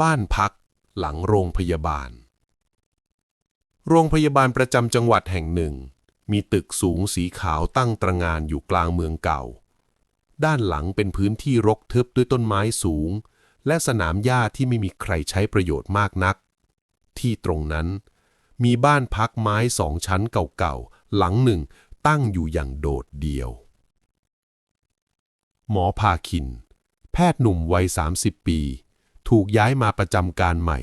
บ้านพัก หลังโรงพยาบาล โรงพยาบาลประจำจังหวัดแห่งหนึ่ง มีตึกสูงสีขาวตั้งตระหงานอยู่กลางเมืองเก่า ด้านหลังเป็นพื้นที่รกทึบด้วยต้นไม้สูง และสนามหญ้าที่ไม่มีใครใช้ประโยชน์มากนัก ที่ตรงนั้น มีบ้านพักไม้สองชั้นเก่าๆ หลังหนึ่งตั้งอยู่อย่างโดดเดี่ยว หมอพาคิน แพทย์หนุ่มวัย 30 ปี ถูกย้ายมาประจำการใหม่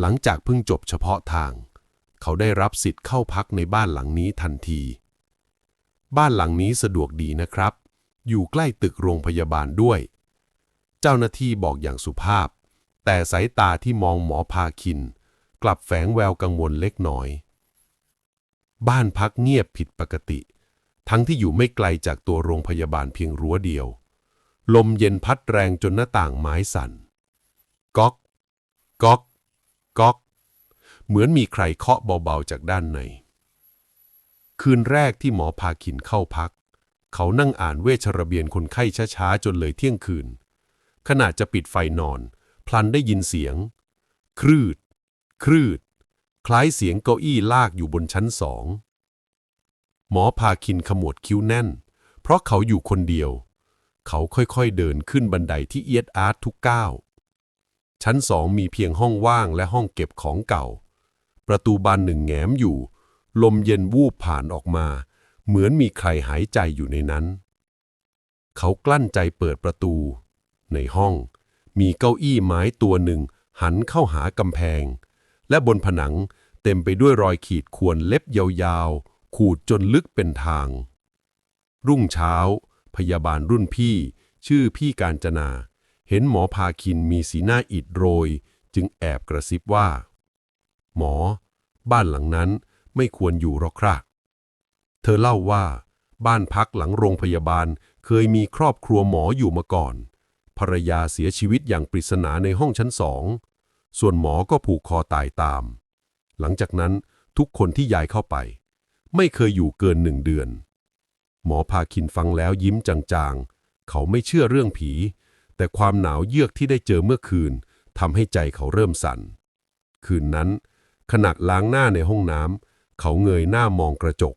หลังจากเพิ่งจบเฉพาะทาง เขาได้รับสิทธิ์เข้าพักในบ้านหลังนี้ทันที บ้านหลังนี้สะดวกดีนะครับ อยู่ใกล้ตึกโรงพยาบาลด้วย เจ้าหน้าที่บอกอย่างสุภาพ แต่สายตาที่มองหมอพาคิน กลับแฝงแววกังวลเล็กน้อย บ้านพักเงียบผิดปกติ ทั้งที่อยู่ไม่ไกลจากตัวโรงพยาบาลเพียงรั้วเดียว ลมเย็นพัดแรงจนหน้าต่างไม้สั่น ก๊อกก๊อกก๊อกเหมือนมีใครเคาะเบาๆจากด้านใน คืนแรกที่หมอพาคินเข้าพัก เขานั่งอ่านเวชระเบียนคนไข้ช้าๆ จนเลยเที่ยงคืน ขณะจะปิดไฟนอน พลันได้ยินเสียง ครืด ครืด คล้ายเสียงเก้าอี้ลากอยู่บนชั้นสอง หมอพาคินขมวดคิ้วแน่น เพราะเขาอยู่คนเดียว เขาค่อยๆเดินขึ้นบันไดที่เอียดอาร์ตทุกก้าว ชั้นสองมีเพียงห้องว่างและห้องเก็บของเก่า ประตูบานหนึ่งแง้มอยู่ ลมเย็นวูบผ่านออกมา เหมือนมีใครหายใจอยู่ในนั้น เขากลั้นใจเปิดประตู ในห้อง มีเก้าอี้ไม้ตัวหนึ่ง หันเข้าหากำแพง และบนผนังเต็มไปด้วยรอยขีดข่วนเล็บยาวๆ ขูดจนลึกเป็นทาง รุ่งเช้า พยาบาลรุ่นพี่ ชื่อพี่การจนา เห็นหมอพาคินมีสีหน้าอิดโรย จึงแอบกระซิบว่า หมอ บ้านหลังนั้นไม่ควรอยู่หรอกครับเธอเล่าว่า บ้านพักหลังโรงพยาบาลเคยมีครอบครัวหมออยู่มาก่อน ภรรยาเสียชีวิตอย่างปริศนาในห้องชั้นสอง ส่วนหมอก็ผูกคอตายตาม หลังจากนั้นทุกคนที่ย้ายเข้าไป ไม่เคยอยู่เกินหนึ่งเดือน หมอพาคินฟังแล้วยิ้มจางๆ เขาไม่เชื่อเรื่องผี แต่ความหนาวเยือกที่ได้เจอเมื่อคืนทำให้ใจเขาเริ่มสั่น คืนนั้น ขณะล้างหน้าในห้องน้ำเขาเงยหน้ามองกระจก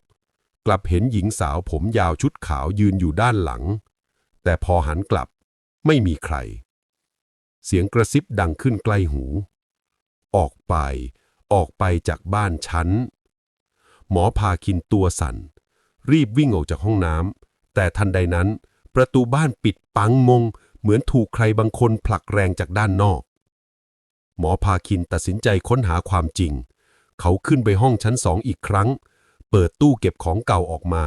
กลับเห็นหญิงสาวผมยาวชุดขาวยืนอยู่ด้านหลัง แต่พอหันกลับไม่มีใคร เสียงกระซิบดังขึ้นใกล้หู ออกไป ออกไปจากบ้านฉัน หมอพาคินตัวสั่น รีบวิ่งออกจากห้องน้ำแต่ทันใดนั้น ประตูบ้านปิดปังงง เหมือนถูกใครบางคนผลักแรงจากด้านนอก หมอพาคินตัดสินใจค้นหาความจริง เขาขึ้นไปห้องชั้นสองอีกครั้ง เปิดตู้เก็บของเก่าออกมา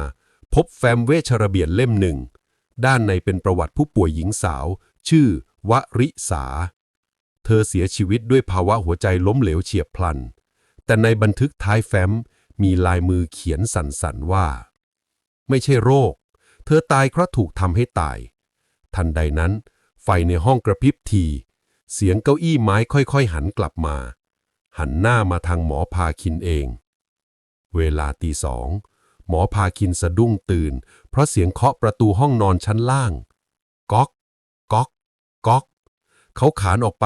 พบแฟ้มเวชระเบียนเล่มหนึ่ง ด้านในเป็นประวัติผู้ป่วยหญิงสาว ชื่อ วริสา เธอเสียชีวิตด้วยภาวะหัวใจล้มเหลวเฉียบพลัน แต่ในบันทึกท้ายแฟ้มมีลายมือเขียนสั่นๆว่า ไม่ใช่โรค เธอตายเพราะถูกทำให้ตาย ทันใดนั้น ไฟในห้องกระพริบที เสียงเก้าอี้ไม้ค่อยๆ หันกลับมา หันหน้ามาทางหมอพาคินเอง เวลาตีสองหมอพาคินสะดุ้งตื่น เพราะเสียงเคาะประตูห้องนอนชั้นล่าง ก๊อก ก๊อก ก๊อก เขาขานออกไป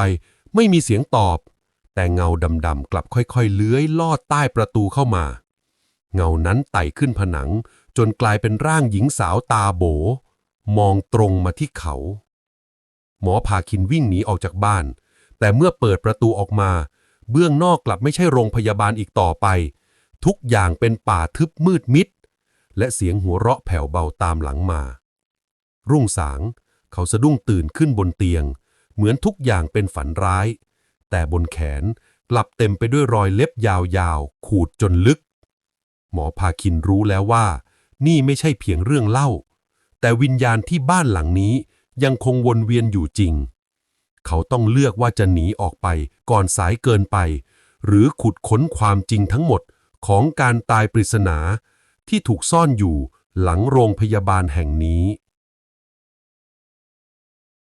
ไม่มีเสียงตอบ แต่เงาดำๆกลับค่อยๆ เลื้อยลอดใต้ประตูเข้ามา เงานั้นไต่ขึ้นผนัง จนกลายเป็นร่างหญิงสาวตาโบ มองตรงมาที่เขา หมอพาคินวิ่งหนีออกจากบ้าน แต่เมื่อเปิดประตูออกมา เบื้องนอกกลับไม่ใช่โรงพยาบาลอีกต่อไป ทุกอย่างเป็นป่าทึบมืดมิด และเสียงหัวเราะแผ่วเบาตามหลังมา รุ่งสาง เขาสะดุ้งตื่นขึ้นบนเตียง เหมือนทุกอย่างเป็นฝันร้าย แต่บนแขนกลับเต็มไปด้วยรอยเล็บยาวๆ ขูดจนลึก หมอพาคินรู้แล้วว่า นี่ไม่ใช่เพียงเรื่องเล่า แต่วิญญาณที่บ้านหลังนี้ยังคงวนเวียนอยู่จริง เขาต้องเลือกว่าจะหนีออกไปก่อนสายเกินไป หรือขุดค้นความจริงทั้งหมดของการตายปริศนาที่ถูกซ่อนอยู่หลังโรงพยาบาลแห่งนี้